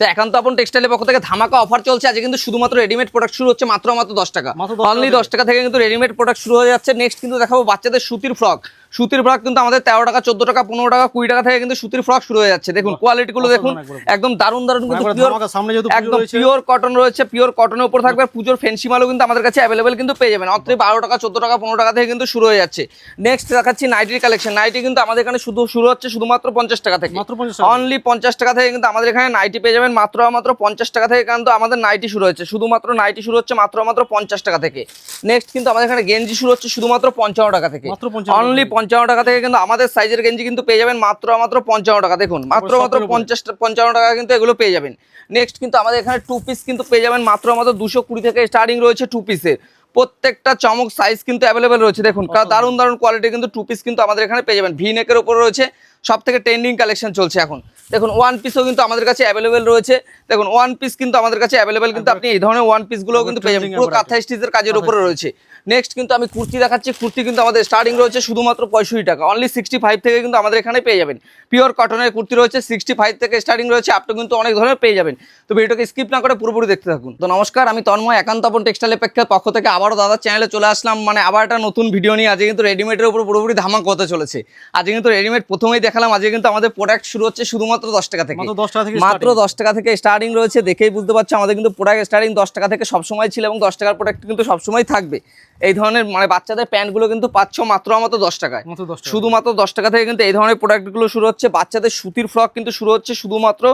তো এখন তো আপন টেক্সটাইলের পক্ষ থেকে ধামাকা অফার চলছে। আজকে কিন্তু শুধুমাত্র রেডিমেড প্রোডাক্ট শুরু হচ্ছে মাত্র মাত্র দশ টাকা। মাত্র 10 অনলি দশ টাকা থেকে কিন্তু রেডিমেড প্রোডাক্ট শুরু হয়ে যাচ্ছে। নেক্সট কিন্তু দেখাবো বাচ্চাদের সুতির ফ্রক সুতির ফ্রক কিন্তু আমাদের তেরো টাকা চোদ্দ টাকা পনেরো টাকা কুড়ি টাকা থেকে কিন্তু সুতির ফ্রক শুরু হয়ে যাচ্ছে। দেখুন কোয়ালিটি গুলো দেখুন একদম দারুণ দারুণ কিন্তু একদম পিওর কটন রয়েছে পিওর কটনের উপর থাকবে পুজোর ফেন্সি মালও কিন্তু আমাদের কাছে অ্যাভেলেবেল কিন্তু পেয়ে যাবেন। অত্র বারো টাকা চোদ্দ টাকা পনেরো টাকা থেকে কিন্তু শুরু হয়ে যাচ্ছে। নেক্সট দেখাচ্ছি নাইটির কালেকশন নাইটি কিন্তু আমাদের এখানে শুধু শুরু হচ্ছে শুধুমাত্র পঞ্চাশ টাকা থেকে। মাত্র 50 টাকা। অনলি পঞ্চাশ টাকা থেকে কিন্তু আমাদের এখানে নাইটি পেয়ে যাবেন। মাত্র মাত্র পঞ্চাশ টাকা থেকে কিন্তু আমাদের নাইটি শুরু হচ্ছে। শুধুমাত্র নাইটি শুরু হচ্ছে মাত্র মাত্র পঞ্চাশ টাকা থেকে। নেক্সট কিন্তু আমাদের এখানে গেঞ্জি শুরু হচ্ছে শুধুমাত্র পঞ্চান্ন টাকা থেকে। অনলি পঞ্চান্ন টাকা থেকে কিন্তু আমাদের সাইজের গেঞ্জি কিন্তু পেয়ে যাবেন মাত্র মাত্র পঞ্চান্ন টাকা। দেখুন মাত্র মাত্র পঞ্চাশ পঞ্চান্ন টাকা কিন্তু এগুলো পেয়ে যাবেন। নেক্সট কিন্তু আমাদের এখানে টু পিস কিন্তু পেয়ে যাবেন মাত্র মাত্র দুশো কুড়ি থেকে স্টার্টিং রয়েছে টু পিসের প্রত্যেকটা চমক সাইজ কিন্তু অ্যাভেলেবেল রয়েছে। দেখুন দারুণ দারুণ কোয়ালিটি কিন্তু টু পিস কিন্তু আমাদের এখানে পেয়ে যাবেন। ভি নেকের উপর রয়েছে সব থেকে ট্রেন্ডিং কালেকশন চলছে এখন। দেখুন ওয়ান পিসও কিন্তু আমাদের কাছে অ্যাভেলেবেল রয়েছে। দেখুন ওয়ান পিস কিন্তু আমাদের কাছে অ্যাভেলেবেল কিন্তু আপনি এই ধরনের ওয়ান পিসগুলোও কিন্তু পেয়ে যাবেন। পুরো কাঁথা স্টিচের কাজের উপরে রয়েছে। নেক্সট কিন্তু আমি কুর্তি দেখাচ্ছি। কুর্তি কিন্তু আমাদের স্টার্টিং রয়েছে শুধুমাত্র পঁয়ষট্টি টাকা। অনলি সিক্সটি ফাইভ থেকে কিন্তু আমাদের এখানে পেয়ে যাবেন। পিওর কটনের কুর্তি রয়েছে সিক্সটি ফাইভ থেকে স্টার্টিং রয়েছে আপনি কিন্তু অনেক ধরনের পেয়ে যাবেন। তো ভিডিওকে স্কিপ না করে পুরোপুরি দেখতে থাকুন। তো নমস্কার আমি তন্ময় একান্তপন টেক্সটাইল প্রেক্ষার পক্ষ থেকে আবারও দাদার চ্যানেলে চলে আসলাম। মানে আবার একটা নতুন ভিডিও নিয়ে আজকে কিন্তু রেডিমেডের উপর পুরোপুরি ধামাক হতে চলেছে। আজকে কিন্তু রেডিমেড প্রথমেই দেখালাম আজকে কিন্তু আমাদের প্রোডাক্ট শুরু হচ্ছে শুধুমাত্র দশ টাকা থেকে। মাত্র 10 টাকা থেকে মাত্র দশ টাকা থেকে স্টার্টিং রয়েছে দেখেই বুঝতে পারছ আমাদের কিন্তু প্রোডাক্ট স্টার্টিং দশ টাকা থেকে সবসময় ছিল এবং দশ টাকার প্রোডাক্ট কিন্তু সবসময় থাকবে। এই ধরনের মানে বাচ্চাদের প্যান্টগুলো কিন্তু পাচ্ছ মাত্র মাত্র দশ টাকায়। মাত্র 10 টাকা। শুধুমাত্র দশ টাকা থেকে কিন্তু এই ধরনের প্রোডাক্টগুলো শুরু হচ্ছে। বাচ্চাদের সুতির ফ্রক কিন্তু শুরু হচ্ছে শুধুমাত্র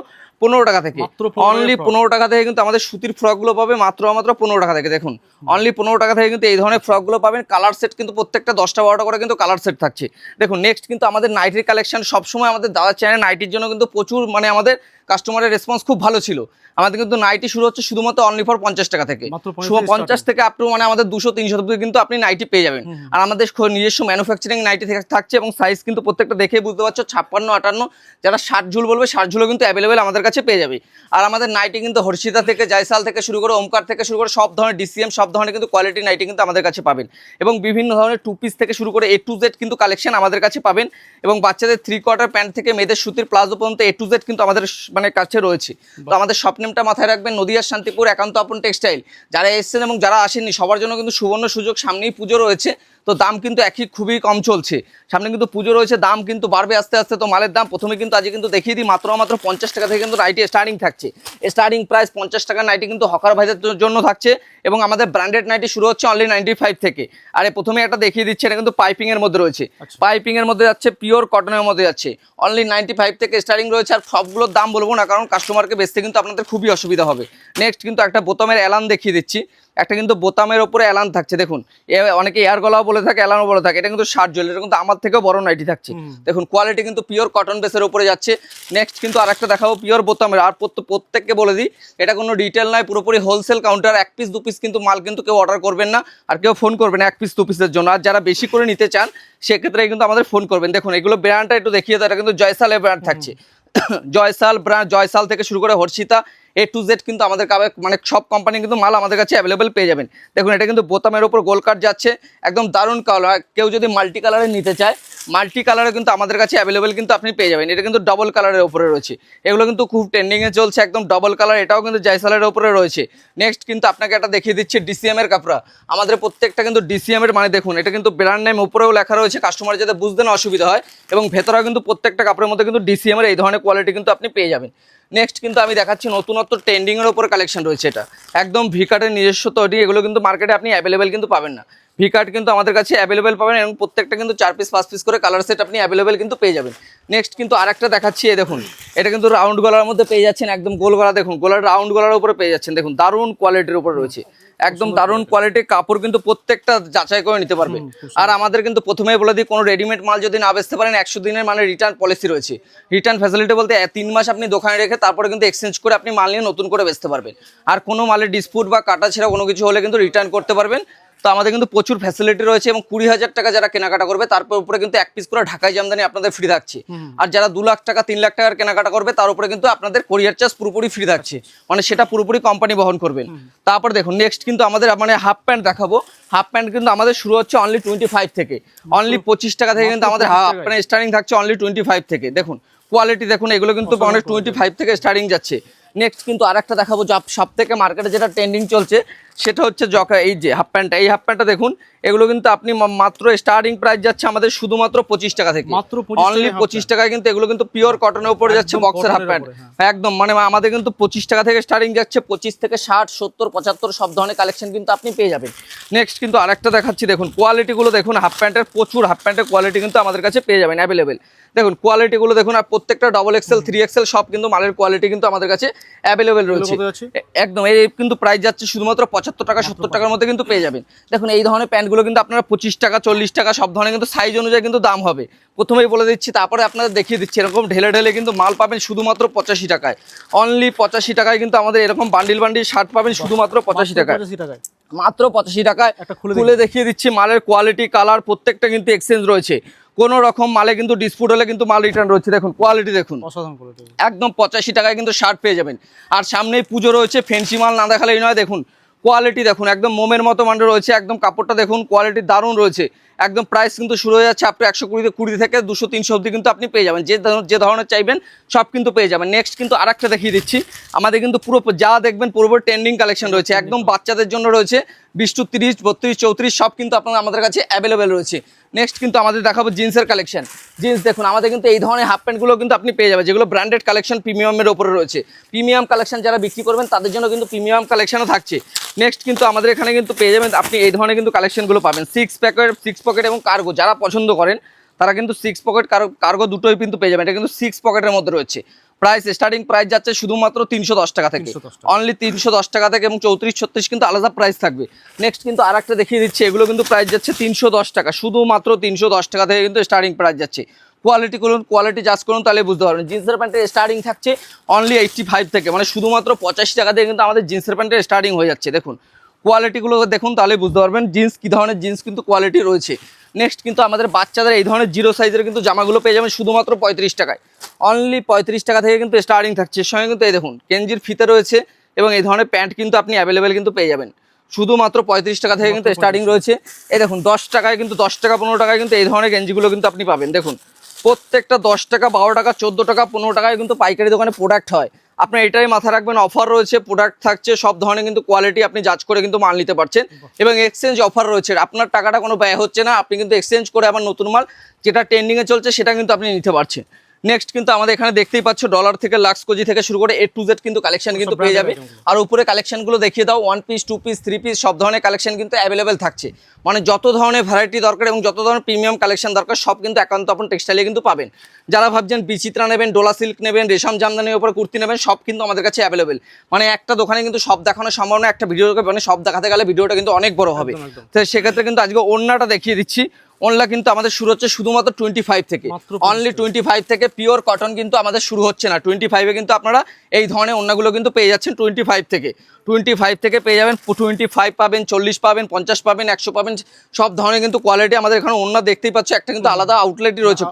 পনেরো টাকা থেকে। মাত্র 15 অনলি পনেরো টাকা থেকে কিন্তু আমাদের সুতির ফ্রকগুলো পাবে মাত্র মাত্র পনেরো টাকা থেকে। দেখুন অনলি পনেরো টাকা থেকে কিন্তু এই ধরনের ফ্রকগুলো পাবেন। কালার সেট কিন্তু প্রত্যেকটা দশটা বারোটা করে কিন্তু কালার সেট থাকছে। দেখুন নেক্সট কিন্তু আমাদের নাইটির কালেকশন সবসময় আমাদের দাদা চ্যানেল নাইটির জন্য কিন্তু প্রচুর মানে আমাদের কাস্টমারের রেসপন্স খুব ভালো ছিল। আমাদের কিন্তু নাইটি শুরু হচ্ছে শুধুমাত্র অনলি ফর পঞ্চাশ টাকা থেকে। মাত্র 50 পঞ্চাশ থেকে আপ টু মানে আমাদের দুশো তিনশো কিন্তু আপনি নাইটি পেয়ে যাবেন। আর আমাদের নিজস্ব ম্যানুফ্যাকচারিং নাইটি থেকে থাকছে এবং সাইজ কিন্তু প্রত্যেকটা দেখে বুঝতে পারছ ছাপ্পান্ন আটান্ন যারা ষাট ঝুল বলবে ষাট ঝুলও কিন্তু অ্যাভেলেবেল আমাদের কাছে পেয়ে যাবে। আর আমাদের নাইটি কিন্তু হর্ষিতা থেকে জায়সাল থেকে শুরু করে ওমকার থেকে শুরু করে সব ধরনের ডিসিএম সব ধরনের কিন্তু কোয়ালিটি নাইটি কিন্তু আমাদের কাছে পাবেন। এবং বিভিন্ন ধরনের টু পিস থেকে শুরু করে এ টু জেড কিন্তু কালেকশন আমাদের কাছে পাবেন। এবং বাচ্চাদের থ্রি কোয়ার্টার প্যান্ট থেকে মেয়েদের সুতির প্লাজো পর্যন্ত এ টু জেড কিন্তু আমাদের মানে কাছে রয়েছে। তো আমাদের স্বপ্নেমটা মাথায় রাখবেন নদিয়ার শান্তিপুর একান্ত আপন টেক্সটাইল। যারা এসেছেন এবং যারা আসেননি সবার জন্য কিন্তু সুবর্ণ সুযোগ। সামনেই পুজো রয়েছে তো দাম কিন্তু একই খুবই কম চলছে। সামনে কিন্তু পুজো রয়েছে দাম কিন্তু বাড়বে আস্তে আস্তে তো মালের দাম প্রথমে কিন্তু আজকে কিন্তু দেখিয়ে দিই মাত্র মাত্র পঞ্চাশ টাকা থেকে কিন্তু নাইটি স্টার্টিং থাকছে। স্টার্টিং প্রাইস পঞ্চাশ টাকা নাইটি কিন্তু হকার ভাইদের জন্য থাকছে এবং আমাদের ব্র্যান্ডেড নাইটি শুরু হচ্ছে অনলি নাইনটি ফাইভ থেকে। আর প্রথমে একটা দেখিয়ে দিচ্ছে এটা কিন্তু পাইপিং এর মধ্যে রয়েছে। আচ্ছা। পাইপিং এর মধ্যে যাচ্ছে পিওর কটনের মধ্যে যাচ্ছে। অনলি নাইনটি ফাইভ থেকে স্টার্টিং রয়েছে আর সবগুলোর দাম বলব না কারণ কাস্টমারকে বেচতে কিন্তু আপনাদের খুবই অসুবিধা হবে। নেক্সট কিন্তু একটা বোতামের অ্যালান দেখিয়ে দিচ্ছি। একটা কিন্তু বোতামের ওপরে অ্যালান থাকছে দেখুন। এ অনেকে এয়ার গলাও বলে থাকে অ্যালানও বলে থাকে। এটা কিন্তু শার্ট জল এটা কিন্তু আমার থেকেও বড় নাইটি থাকছে। দেখুন কোয়ালিটি কিন্তু পিওর কটন বেসের উপরে যাচ্ছে। নেক্সট কিন্তু আরেকটা দেখাবো পিওর বোতামের। আর প্রত্যেককে বলে দিই এটা কোনো ডিটেল নয় পুরোপুরি হোলসেল কাউন্টার এক পিস দু পিস কিন্তু মাল কিন্তু কেউ অর্ডার করবেন না আর কেউ ফোন করবেন এক পিস দু পিসের জন্য। আর যারা বেশি করে নিতে চান সেক্ষেত্রে কিন্তু আমাদের ফোন করবেন। দেখুন এগুলো ব্র্যান্ডটা একটু দেখিয়ে দেয় এটা কিন্তু জয়সালের ব্র্যান্ড থাকছে। জয়সাল ব্র্যান্ড জয়সাল থেকে শুরু করে হর্ষিতা এ টু জেড কিন্তু আমাদের মানে সব কোম্পানি কিন্তু মাল আমাদের কাছে অ্যাভেলেবেল পেয়ে যাবেন। দেখুন, এটা কিন্তু বোতামের ওপর গোল কাট যাচ্ছে, একদম দারুণ কালার কেউ যদি মাল্টি কালারে নিতে চায় মাল্টি কালারে কিন্তু আমাদের কাছে অ্যাভেলেবেল কিন্তু আপনি পেয়ে যাবেন। এটা কিন্তু ডবল কালারের উপরে রয়েছে। এগুলো কিন্তু খুব ট্রেন্ডিংয়ে চলছে, একদম ডবল কালার এটাও কিন্তু জয়সালের উপরে রয়েছে। নেক্সট কিন্তু আপনাকে এটা দেখিয়ে দিচ্ছি ডিসিএমের কাপড়া। আমাদের প্রত্যেকটা কিন্তু ডিসিএম এর মানে দেখুন, এটা কিন্তু ব্র্যান্ড নেম উপরেও লেখা রয়েছে কাস্টমার যাতে বুঝতে না অসুবিধা হয়, এবং ভেতরেও কিন্তু প্রত্যেকটা কাপড়ের মধ্যে কিন্তু ডিসিএম এর এই ধরনের কোয়ালিটি কিন্তু আপনি পেয়ে যাবেন। নেক্সট কিন্তু আমি দেখাচ্ছি নতুনত্ব ট্রেন্ডিংয়ের ওপর কালেকশন রয়েছে এটা। একদম ভিকাটের নিজস্ব তৈরি, এগুলো কিন্তু মার্কেটে আপনি অ্যাভেলেবেল কিন্তু পাবেন না। ভিকার্ট কিন্তু আমাদের কাছে অ্যাভেলেবেল পাবেন এবং প্রত্যেকটা কিন্তু চার পিস পাঁচ পিস করে কালার সেট আপনি অ্যাভেলেবেল কিন্তু পেয়ে যাবেন। নেক্সট কিন্তু আরেকটা দেখাচ্ছি এই দেখুন। এটা কিন্তু রাউন্ড গলার মধ্যে পেয়ে যাচ্ছেন একদম গোল গলা। দেখুন গোলার রাউন্ড গলার উপরে পেয়ে যাচ্ছেন। দেখুন দারুণ কোয়ালিটির উপর রয়েছে। একদম দারুণ কোয়ালিটির কাপড় কিন্তু প্রত্যেকটা যাচাই করে নিতে পারবেন আর আমাদের কিন্তু প্রথমেই বলে দিই কোনো রেডিমেড মাল যদি না বেচতে পারেন একশো দিনের মানে রিটার্ন পলিসি রয়েছে। রিটার্ন ফ্যাসিলিটি বলতে তিন মাস আপনি দোকানে রেখে তারপরে কিন্তু এক্সচেঞ্জ করে আপনি মাল নিয়ে নতুন করে বেচতে পারবেন। আর কোনো মালের ডিসপুট বা কাটা ছেঁড়া কোনো কিছু হলে কিন্তু রিটার্ন করতে পারবেন। তো আমাদের কিন্তু প্রচুর ফ্যাসিলিটি রয়েছে এবং কুড়ি হাজার টাকা যারা কেনাকাটা করবে তারপর উপরে কিন্তু এক পিস করে ঢাকায় জামদানি আপনাদের ফ্রি থাকছে। আর যারা দু লাখ টাকা তিন লাখ টাকার কেনাকাটা করবে তার উপরে কিন্তু আপনাদের কোরিয়ার চার্জ পুরোপুরি ফ্রি থাকছে। মানে সেটা পুরোপুরি কোম্পানি বহন করবেন। তারপর দেখুন নেক্সট কিন্তু আমাদের মানে হাফ প্যান্ট দেখাবো। হাফ প্যান্ট কিন্তু আমাদের শুরু হচ্ছে অনলি টোয়েন্টি ফাইভ থেকে অনলি পঁচিশ টাকা থেকে কিন্তু আমাদের হাফ প্যান্ট স্টার্টিং থাকছে অনলি টোয়েন্টি ফাইভ থেকে। দেখুন কোয়ালিটি দেখুন এগুলো কিন্তু অনেক টোয়েন্টি ফাইভ থেকে স্টার্টিং যাচ্ছে। নেক্সট কিন্তু আরেকটা দেখাবো সব থেকে মার্কেটে যেটা ট্রেন্ডিং চলছে সেটা হচ্ছে জকা এই যে হাফ প্যান্টটা এই হাফ প্যান্টটা দেখুন এগুলো কিন্তু আপনি মাত্র স্টার্টিং প্রাইস যাচ্ছে আমাদের শুধুমাত্র পঁচিশ টাকা থেকে। মাত্র অনলি পঁচিশ টাকায় কিন্তু এগুলো কিন্তু পিওর কটনের উপরে যাচ্ছে বক্সের হাফ প্যান্ট। একদম মানে আমাদের কিন্তু পঁচিশ টাকা থেকে স্টার্টিং যাচ্ছে পঁচিশ থেকে ষাট সত্তর পঁচাত্তর সব ধরনের কালেকশন কিন্তু আপনি পেয়ে যাবেন। নেক্সট কিন্তু আরেকটা দেখাচ্ছি দেখুন কোয়ালিটিগুলো দেখুন হাফ প্যান্টের প্রচুর হাফ প্যান্টের কোয়ালিটি কিন্তু আমাদের কাছে পেয়ে যাবেন অ্যাভেলেবেল দেখুন কোয়ালিটিগুলো দেখুন আর প্রত্যেকটা ডবল এক্সেল থ্রি এক্সেল সব কিন্তু মালের কোয়ালিটি কিন্তু আমাদের কাছে অ্যাভেলেবেল রয়েছে। একদম এই কিন্তু প্রাইস যাচ্ছে শুধুমাত্র পঁচাত্তর টাকা সত্তর টাকার মধ্যে কিন্তু পেয়ে যাবেন। দেখুন এই ধরনের প্যান্টগুলো কিন্তু আপনারা পঁচিশ টাকা চল্লিশ টাকা সব ধরনের কিন্তু সাইজ অনুযায়ী কিন্তু দাম হবে। প্রথমেই বলে দিচ্ছি তারপরে আপনাদের দেখিয়ে দিচ্ছি এরকম ঢেলে ঢেলে কিন্তু মাল পাবেন শুধুমাত্র পঁচাশি টাকায়। অনলি পঁচাশি টাকায় কিন্তু আমাদের এরকম বান্ডিল বান্ডিল শার্ট পাবেন শুধুমাত্র পঁচাশি টাকায়। মাত্র পঁচাশি টাকায় খুলে দেখিয়ে দিচ্ছি মালের কোয়ালিটি কালার প্রত্যেকটা কিন্তু এক্সচেঞ্জ রয়েছে। কোনো রকম মালে কিন্তু ডিসপুট হলে কিন্তু মাল রিটার্ন রয়েছে। দেখুন কোয়ালিটি দেখুন। একদম পঁচাশি টাকায় কিন্তু শার্ট পেয়ে যাবেন। আর সামনেই পুজো রয়েছে ফেন্সি মাল না দেখালেই নয়। দেখুন কোয়ালিটি দেখুন একদম মোমের মতো মানে রয়েছে একদম কাপড়টা দেখুন কোয়ালিটি দারুণ রয়েছে। একদম প্রাইস কিন্তু শুরু হয়ে যাচ্ছে আপনি একশো কুড়ি কুড়ি থেকে দুশো তিনশো অবধি কিন্তু আপনি পেয়ে যাবেন। যে ধরনের- যে ধরনের চাইবেন সব কিন্তু পেয়ে যাবেন। নেক্সট কিন্তু আরেকটা দেখিয়ে দিচ্ছি। আমাদের কিন্তু পুরো যা দেখবেন পুরোপুরি ট্রেন্ডিং কালেকশন রয়েছে। একদম বাচ্চাদের জন্য রয়েছে বিশ টু তিরিশ বত্রিশ চৌত্রিশ সব কিন্তু আপনার আমাদের কাছে অ্যাভেলেবেল রয়েছে। নেক্সট কিন্তু আমাদের দেখাবো জিন্সের কালেকশন জিন্স দেখুন, আমাদের কিন্তু এই ধরনের হাফ প্যান্টগুলো কিন্তু আপনি পেয়ে যাবেন, যেগুলো ব্র্যান্ডেড কালেকশন প্রিমিয়ামের ওপরে রয়েছে। প্রিমিয়াম কালেকশন যারা বিক্রি করবেন, তাদের জন্য কিন্তু প্রিমিয়াম কালেকশনও থাকছে। নেক্সট কিন্তু আমাদের এখানে কিন্তু পেয়ে যাবেন, আপনি এই ধরনের কিন্তু কালেকশনগুলো পাবেন। সিক্স প্যাকেট সিক্স পকেট এবং কার্গো যারা পছন্দ করেন, তারা কিন্তু সিক্স পকেট কার্গো দুটোই কিন্তু পেয়ে যাবেন। এটা কিন্তু সিক্স পকেটের মধ্যে রয়েছে। প্রাইস স্টার্টিং প্রাইস যাচ্ছে শুধুমাত্র তিনশো দশ টাকা থেকে। অনলি তিনশো দশ টাকা থেকে এবং চৌত্রিশ ছত্রিশ কিন্তু আলাদা প্রাইস থাকবে। নেক্সট কিন্তু আর একটা দেখিয়ে দিচ্ছি এগুলো কিন্তু প্রাইস যাচ্ছে তিনশো দশ টাকা। শুধুমাত্র তিনশো দশ টাকা থেকে কিন্তু স্টার্টিং প্রাইস যাচ্ছে। কোয়ালিটি করুন কোয়ালিটি জাজ করুন তাহলে বুঝতে পারবেন। জিন্সের প্যান্টের স্টার্টিং থাকছে অনলি এইটটি ফাইভ থেকে। মানে শুধুমাত্র পঁচাশি টাকা থেকে কিন্তু আমাদের জিন্সের প্যান্টের স্টার্টিং হয়ে যাচ্ছে। দেখুন কোয়ালিটিগুলো দেখুন তাহলে বুঝতে পারবেন। জিন্স কী ধরনের জিন্স কিন্তু কোয়ালিটি রয়েছে। নেক্সট কিন্তু আমাদের বাচ্চাদের এই ধরনের জিরো সাইজের কিন্তু জামাগুলো পেয়ে যাবেন শুধুমাত্র পঁয়ত্রিশ টাকায়। অনলি পঁয়ত্রিশ টাকা থেকে কিন্তু স্টার্টিং থাকছে। সঙ্গে কিন্তু এই দেখুন কেঞ্জির ফিতে রয়েছে এবং এই ধরনের প্যান্ট কিন্তু আপনি অ্যাভেলেবেল কিন্তু পেয়ে যাবেন। শুধুমাত্র পঁয়ত্রিশ টাকা থেকে কিন্তু স্টার্টিং রয়েছে। এই দেখুন দশ টাকায় কিন্তু দশ টাকা পনেরো টাকায় কিন্তু এই ধরনের গেঞ্জিগুলো কিন্তু আপনি পাবেন। দেখুন প্রত্যেকটা দশ টাকা বারো টাকা চোদ্দ টাকা পনেরো টাকায় কিন্তু পাইকারি দোকানে প্রোডাক্ট হয়। আপনি এটাই মাথায় রাখবেন অফার রয়েছে প্রোডাক্ট থাকছে, সব ধরনের কিন্তু কোয়ালিটি আপনি যাচ করে কিন্তু মাল নিতে পারছেন। এবং এক্সচেঞ্জ অফার রয়েছে, আপনার টাকাটা কোনো ব্যয় হচ্ছে না, আপনি কিন্তু এক্সচেঞ্জ করে আবার নতুন মাল, যেটা ট্রেন্ডিংয়ে চলছে, সেটা কিন্তু আপনি নিতে পারছেন। নেক্সট কিন্তু আমাদের এখানে দেখতেই পাচ্ছ ডলার থেকে লাক্স কোজি থেকে শুরু করে এ টু জেড কিন্তু কালেকশন কিন্তু পেয়ে যাবে। আর উপরে কালেকশনগুলো দেখিয়ে দাও one piece two piece three piece সব ধরনের কালেকশন কিন্তু অ্যাভেলেবেল থাকছে। মানে যত ধরনের ভ্যারাইটি দরকার এবং যত ধরনের প্রিমিয়াম কালেকশন দরকার সব কিন্তু একান্ত আপন টেক্সটাইলে কিন্তু পাবেন। যারা ভাবছেন বিচিত্রা নেবেন ডোলা সিল্ক নেবেন রেশম জামদানির উপরে কুর্তি নেবেন সব কিন্তু আমাদের কাছে অ্যাভেলেবেল মানে একটা দোকানে কিন্তু সব দেখানোর সম্ভাবনা একটা ভিডিও মানে সব দেখাতে গেলে ভিডিওটা কিন্তু অনেক বড় হবে। তো সেক্ষেত্রে কিন্তু আজকে অন্যটা দেখিয়ে দিচ্ছি। ওনলা কিন্তু আমাদের শুরু হচ্ছে শুধুমাত্র টোয়েন্টি ফাইভ থেকে অনলি টোয়েন্টি ফাইভ থেকে পিওর কটন কিন্তু আমাদের শুরু হচ্ছে না। টোয়েন্টি ফাইভে কিন্তু আপনারা এই ধরনের ওন্নাগুলো কিন্তু পেয়ে যাচ্ছেন টোয়েন্টি ফাইভ থেকে। টোয়েন্টি ফাইভ থেকে পেয়ে যাবেন টোয়েন্টি ফাইভ পাবেন চল্লিশ পাবেন পঞ্চাশ পাবেন একশো পাবেন সব ধরনের কিন্তু কোয়ালিটি আমাদের এখানে ওন্না দেখতেই পাচ্ছ। একটা কিন্তু আলাদা আউটলেটই রয়েছে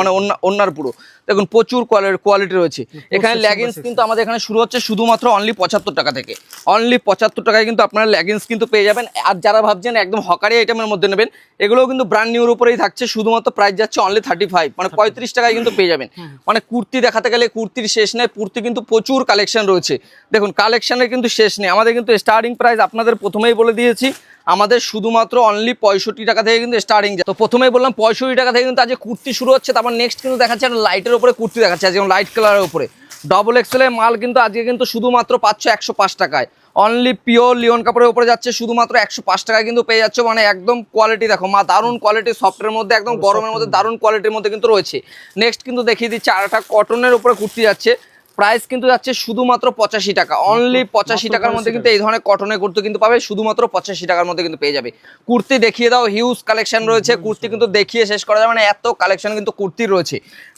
মানে ওন্নার পুরো। দেখুন প্রচুর কোয়ালিটি রয়েছে। এখানে লেগিংস কিন্তু আমাদের এখানে শুরু হচ্ছে শুধুমাত্র অনলি পঁচাত্তর টাকা থেকে। অনলি পঁচাত্তর টাকায় কিন্তু আপনারা লেগিংস কিন্তু পেয়ে যাবেন। আর যারা ভাবছেন একদম হকারি আইটেমের মধ্যে নেবেন এগুলোও কিন্তু ব্র্যান্ড নিউর উপরেই থাকছে শুধুমাত্র প্রাইস যাচ্ছে অনলি থার্টি ফাইভ মানে পঁয়ত্রিশ টাকায় কিন্তু পেয়ে যাবেন। মানে কুর্তি দেখাতে গেলে কুর্তির শেষ নেই কুর্তি কিন্তু প্রচুর কালেকশন রয়েছে। দেখুন কালেকশনের কিন্তু শেষ নেই। আমাদের কিন্তু স্টার্টিং প্রাইস আপনাদের প্রথমেই বলে দিয়েছি আমাদের শুধুমাত্র অনলি পঁয়ষট্টি টাকা থেকে কিন্তু স্টার্টিং তো প্রথমেই বললাম পঁয়ষট্টি টাকা থেকে কিন্তু আজকে কুর্তি শুরু হচ্ছে তারপর নেক্সট কিন্তু দেখাচ্ছে একটা লাইটের উপরে কুর্তি দেখাচ্ছে যেমন লাইট কালারের উপরে। ডবল এক্সেলের মাল কিন্তু আজকে কিন্তু শুধুমাত্র পাচ্ছ একশো পাঁচ টাকায়। অনলি পিওর লিওন কাপড়ের উপরে যাচ্ছে শুধুমাত্র একশো পাঁচ টাকায় কিন্তু পেয়ে যাচ্ছে। মানে একদম কোয়ালিটি দেখো মা দারুণ কোয়ালিটি সফটের মধ্যে একদম গরমের মধ্যে দারুণ কোয়ালিটির মধ্যে কিন্তু রয়েছে। নেক্সট কিন্তু দেখিয়ে দিচ্ছে আর একটা কটনের উপরে কুর্তি যাচ্ছে। প্রাইস কিন্তু যাচ্ছে শুধুমাত্র পঁচাশি টাকা। অনলি পঁচাশি টাকার মধ্যে কিন্তু এই ধরনের কটনের কুর্তি কিন্তু পাবে শুধুমাত্র পঁচাশি টাকার মধ্যে কিন্তু পেয়ে যাবে। কুর্তি দেখিয়ে দাও হিউজ কালেকশন রয়েছে কুর্তি কিন্তু দেখিয়ে শেষ করা যাবে না এত কালেকশন কিন্তু কুর্তি রয়েছে।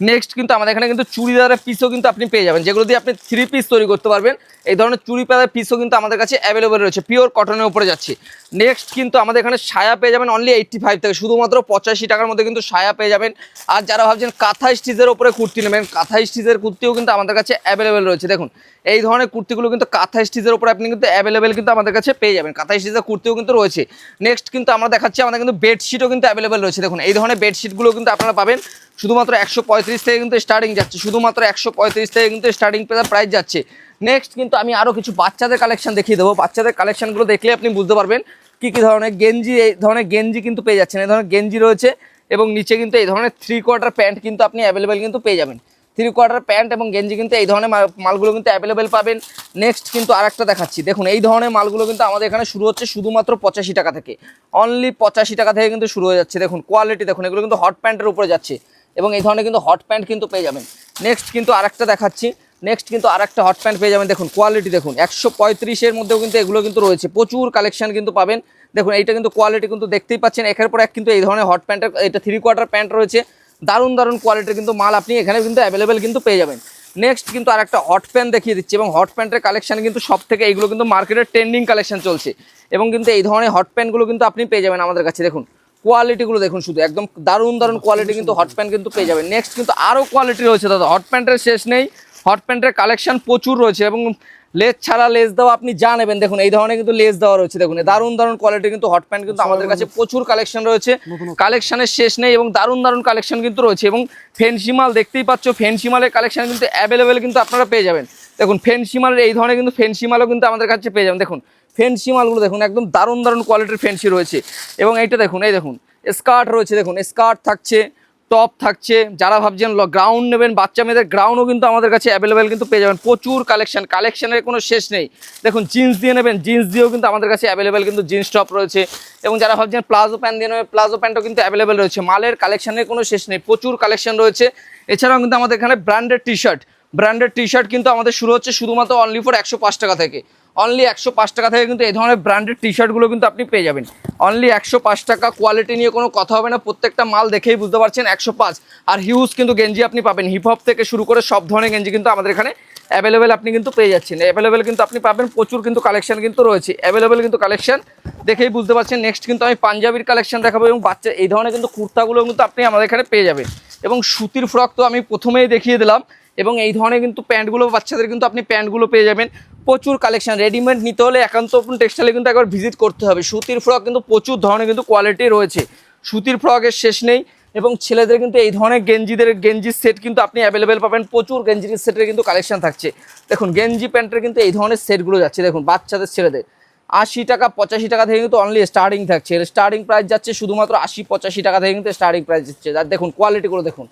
নেক্সট কিন্তু আমাদের এখানে কিন্তু চুড়িদারের পিসও কিন্তু আপনি পেয়ে যাবেন যেগুলো দিয়ে আপনি থ্রি পিস তৈরি করতে পারবেন। এই ধরনের চুড়ি পাতার পিসও কিন্তু আমাদের কাছে অ্যাভেলেবেল রয়েছে পিওর কটনের উপরে যাচ্ছে। নেক্সট কিন্তু আমাদের এখানে সায়া পেয়ে যাবেন অনলি এইটটি ফাইভ থেকে শুধুমাত্র পঁচাশি টাকার মধ্যে কিন্তু সায়া পেয়ে যাবেন। আর যারা ভাবছেন কাঁথা স্টিচের উপরে কুর্তি নেবেন কাঁথা স্টিচের কুর্তিও কিন্তু আমাদের কাছে অ্যাভেলেবেল রয়েছে। দেখুন, এই ধরনের কুর্তিগুলো কিন্তু কাঁথা স্টিচের উপর আপনি কিন্তু অ্যাভেলেবেল কিন্তু আমাদের কাছে পেয়ে যাবেন। কাঁথা স্টিচের কুর্তিও কিন্তু রয়েছে। নেক্সট কিন্তু আমরা দেখাচ্ছি, আমাদের কিন্তু বেডশিটও কিন্তু অ্যাভেলেবেল রয়েছে। দেখুন, এই ধরনের বেডশিটগুলো কিন্তু আপনারা পাবেন। শুধুমাত্র একশো পঁয়ত্রিশ থেকে কিন্তু স্টার্টিং যাচ্ছে। শুধুমাত্র একশো পঁয়ত্রিশ থেকে কিন্তু স্টার্টিং প্রাইস যাচ্ছে। নেক্সট কিন্তু আমি আরও কিছু বাচ্চাদের কালেকশন দেখিয়ে দেবো। বাচ্চাদের কালেকশনগুলো দেখলে আপনি বুঝতে পারবেন কী কী ধরনের গেঞ্জি, এই ধরনের গেঞ্জি কিন্তু পেয়ে যাচ্ছেন। এই ধরনের গেঞ্জি রয়েছে এবং নিচে কিন্তু এই ধরনের থ্রি কোয়ার্টার প্যান্ট কিন্তু আপনি অ্যাভেলেবেল কিন্তু পেয়ে যাবেন। থ্রি কোয়ার্টার প্যান্ট এবং গেঞ্জি কিন্তু এই ধরনের মাল- মালগুলো কিন্তু অ্যাভেলেবেল পাবেন। নেক্সট কিন্তু আরেকটা দেখাচ্ছি। দেখুন, এই ধরনের মালগুলো কিন্তু আমাদের এখানে শুরু হচ্ছে শুধুমাত্র পঁচাশি টাকা থেকে। অনলি পঁচাশি টাকা থেকে কিন্তু শুরু হয়ে যাচ্ছে। দেখুন কোয়ালিটি দেখুন, এগুলো কিন্তু হট প্যান্টের উপরে যাচ্ছে এবং এই ধরনের কিন্তু হট প্যান্ট কিন্তু পেয়ে যাবেন। নেক্সট কিন্তু আরেকটা দেখাচ্ছি। নেক্সট কিন্তু আরেকটা হট প্যান্ট পেয়ে যাবেন। দেখুন কোয়ালিটি দেখুন, একশো পঁয়ত্রিশের মধ্যেও কিন্তু এগুলো কিন্তু রয়েছে। প্রচুর কালেকশন কিন্তু পাবেন। দেখুন, এইটা কিন্তু কোয়ালিটি কিন্তু দেখতেই পাচ্ছেন। একের পর এক কিন্তু এই ধরনের হট প্যান্টের এটা থ্রি কোয়ার্টার প্যান্ট রয়েছে। দারুণ দারুণ কোয়ালিটির কিন্তু মাল আপনি এখানে কিন্তু অ্যাভেলেবেল কিন্তু পেয়ে যাবেন। নেক্সট কিন্তু আর একটা হট প্যান্ট দেখিয়ে দিচ্ছি এবং হট প্যান্টের কালেকশান কিন্তু সব থেকে এইগুলো কিন্তু মার্কেটের ট্রেন্ডিং কালেকশন চলছে। এবং কিন্তু এই ধরনের হট প্যান্টগুলো কিন্তু আপনি পেয়ে যাবেন আমাদের কাছে। দেখুন কোয়ালিটিগুলো দেখুন শুধু একদম দারুণ দারুণ কোয়ালিটি কিন্তু হট প্যান্ট কিন্তু পেয়ে যাবেন। নেক্সট কিন্তু আরও কোয়ালিটি রয়েছে দাদা হট প্যান্টের শেষ নেই। হট প্যান্টের কালেকশন প্রচুর রয়েছে এবং লেস ছাড়া লেস দেওয়া আপনি যা নেবেন দেখুন এই ধরনের কিন্তু লেস দেওয়া রয়েছে দেখুন এই দারুণ দারুণ কোয়ালিটি কিন্তু হট প্যান্ট কিন্তু আমাদের কাছে প্রচুর কালেকশন রয়েছে। কালেকশনের শেষ নেই এবং দারুণ দারুণ কালেকশন কিন্তু রয়েছে এবং ফেন্সি মাল দেখতেই পাচ্ছ ফেন্সি মালের কালেকশন কিন্তু অ্যাভেলেবেল কিন্তু আপনারা পেয়ে যাবেন। দেখুন ফেন্সি মালের এই ধরনের কিন্তু ফেন্সি মালও কিন্তু আমাদের কাছে পেয়ে যাবেন। দেখুন ফেন্সি মালগুলো দেখুন একদম দারুণ দারুণ কোয়ালিটির ফেন্সি রয়েছে এবং এইটা দেখুন এই দেখুন স্কার্ট রয়েছে দেখুন স্কার্ট থাকছে। টপ থাকছে। যারা ভাবছেন গ্রাউন্ড নেবেন, বাচ্চা মেয়েদের গ্রাউন্ডও কিন্তু আমাদের কাছে অ্যাভেলেবেল কিন্তু পেয়ে যাবেন। প্রচুর কালেকশন কালেকশনের কোনো শেষ নেই। দেখুন জিন্স দিয়ে নেবেন জিন্স দিয়েও কিন্তু আমাদের কাছে অ্যাভেলেবেল কিন্তু জিন্স টপ রয়েছে। এবং যারা ভাবছেন প্লাজো প্যান্ট দিয়ে নেবেন, প্লাজো প্যান্টও কিন্তু অ্যাভেলেবেল রয়েছে। মালের কালেকশনের কোনো শেষ নেই, প্রচুর কালেকশন রয়েছে। এছাড়াও কিন্তু আমাদের এখানে branded T shirt branded T shirt কিন্তু আমাদের শুরু হচ্ছে শুধুমাত্র অনলি ফর একশো পাঁচ টাকা থেকে। অনলি একশো পাঁচ টাকা থেকে কিন্তু এই ধরনের ব্র্যান্ডেড টি শার্টগুলো কিন্তু আপনি পেয়ে যাবেন। অনলি একশো পাঁচ টাকা কোয়ালিটি নিয়ে কোনো কথা হবে না, প্রত্যেকটা মাল দেখেই বুঝতে পারছেন একশো পাঁচ। আর হিউজ কিন্তু গেঞ্জি আপনি পাবেন। হিপ হপ থেকে শুরু করে সব ধরনের গেঞ্জি কিন্তু আমাদের এখানে অ্যাভেলেবেল আপনি কিন্তু পেয়ে যাচ্ছেন। অ্যাভেলেবেল কিন্তু আপনি পাবেন, প্রচুর কিন্তু কালেকশন কিন্তু রয়েছে। অ্যাভেলেবেল কিন্তু কালেকশন দেখেই বুঝতে পারছেন। নেক্সট কিন্তু আমি পাঞ্জাবির কালেকশন দেখাবো এবং বাচ্চা, এই ধরনের কিন্তু কুর্তাগুলো কিন্তু আপনি আমাদের এখানে পেয়ে যাবেন। এবং সুতির ফ্রক তো আমি প্রথমেই দেখিয়ে দিলাম। এবং এই ধরনের কিন্তু প্যান্টগুলো বাচ্চাদের কিন্তু আপনি প্যান্টগুলো পেয়ে যাবেন। প্রচুর কালেকশন রেডিমেড নিতে হলে একান্ত টেক্সটাইলে কিন্তু একবার ভিজিট করতে হবে। সুতির ফ্রক কিন্তু প্রচুর ধরনের কিন্তু কোয়ালিটি রয়েছে। সুতির ফ্রকের শেষ নেই এবং ছেলেদের কিন্তু এই ধরনের গেঞ্জিদের গেঞ্জির সেট কিন্তু আপনি অ্যাভেলেবেল পাবেন। প্রচুর গেঞ্জির সেটের কিন্তু কালেকশন থাকছে। দেখুন, গেঞ্জি প্যান্টের কিন্তু এই ধরনের সেটগুলো যাচ্ছে। দেখুন, বাচ্চাদের, ছেলেদের। আশি টাকা, পঁচাশি টাকা থেকে কিন্তু অনলি স্টার্টিং থাকছে। স্টার্টিং প্রাইস যাচ্ছে শুধুমাত্র আশি, পঁচাশি টাকা থেকে কিন্তু স্টার্টিং প্রাইস যাচ্ছে। আর দেখুন কোয়ালিটিগুলো দেখুন।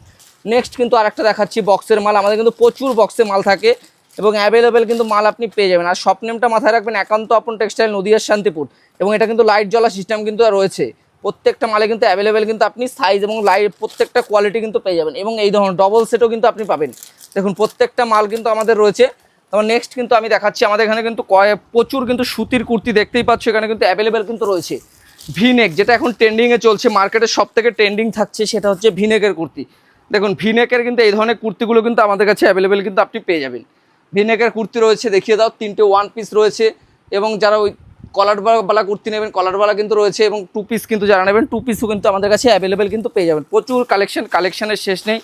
নেক্সট কিন্তু আরেকটা দেখাচ্ছি বক্সের মাল। আমাদের কিন্তু প্রচুর বক্সে মাল থাকে এবং অ্যাভেলেবেল কিন্তু মাল আপনি পেয়ে যাবেন। আর শপ নেমটা মাথায় রাখবেন, একান্ত আপন টেক্সটাইল নদীয়ার শান্তিপুর। এবং এটা কিন্তু লাইট জ্বলা সিস্টেম কিন্তু রয়েছে। প্রত্যেকটা মালে কিন্তু অ্যাভেলেবেল কিন্তু আপনি সাইজ এবং লাইট প্রত্যেকটা কোয়ালিটি কিন্তু পেয়ে যাবেন। এবং এই ধরনের ডবল সেটও কিন্তু আপনি পাবেন। দেখুন, প্রত্যেকটা মাল কিন্তু আমাদের রয়েছে। তারপর নেক্সট কিন্তু আমি দেখাচ্ছি, আমাদের এখানে কিন্তু কয়ে, প্রচুর কিন্তু সুতির কুর্তি দেখতেই পাচ্ছ, এখানে কিন্তু অ্যাভেলেবেল কিন্তু রয়েছে। ভিনেক যেটা এখন ট্রেন্ডিংয়ে চলছে মার্কেটের সব থেকে ট্রেন্ডিং থাকছে, সেটা হচ্ছে ভিনেকের কুর্তি। দেখুন ভিনেকের কিন্তু এই ধরনের কুর্তিগুলো কিন্তু আমাদের কাছে অ্যাভেলেবেল কিন্তু আপনি পেয়ে যাবেন। ভিনেকের কুর্তি রয়েছে, দেখিয়ে দাও, তিনটে ওয়ান পিস রয়েছে এবং যারা ওই কলার বালা কুর্তি নেবেন কলারবালা কিন্তু রয়েছে এবং টু পিস কিন্তু যারা নেবেন টু পিসও কিন্তু আমাদের কাছে অ্যাভেলেবেল কিন্তু পেয়ে যাবেন। প্রচুর কালেকশন কালেকশনের শেষ নেই।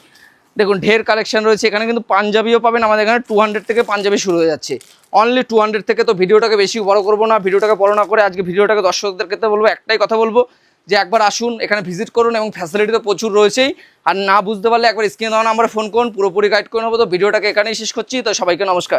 দেখুন, ঢের কালেকশন রয়েছে, এখানে কিন্তু পাঞ্জাবিও পাবেন, আমাদের এখানে টু থেকে পাঞ্জাবি শুরু হয়ে যাচ্ছে। অনলি টু থেকে তো ভিডিওটাকে বেশি বড় করব না, ভিডিওটাকে বড় না করে আজকে ভিডিওটাকে দর্শকদের ক্ষেত্রে বলব, একটাই কথা বলব যে একবার আসুন, এখানে ভিজিট করুন এবং ফ্যাসিলিটি তো প্রচুর রয়েছেই। আর না বুঝতে পারলে একবার স্ক্রিনে দেওয়া নাম্বারে ফোন করুন, পুরোপুরি গাইড করে নেব। তো ভিডিওটাকে এখানেই শেষ করছি। তো সবাইকে নমস্কার।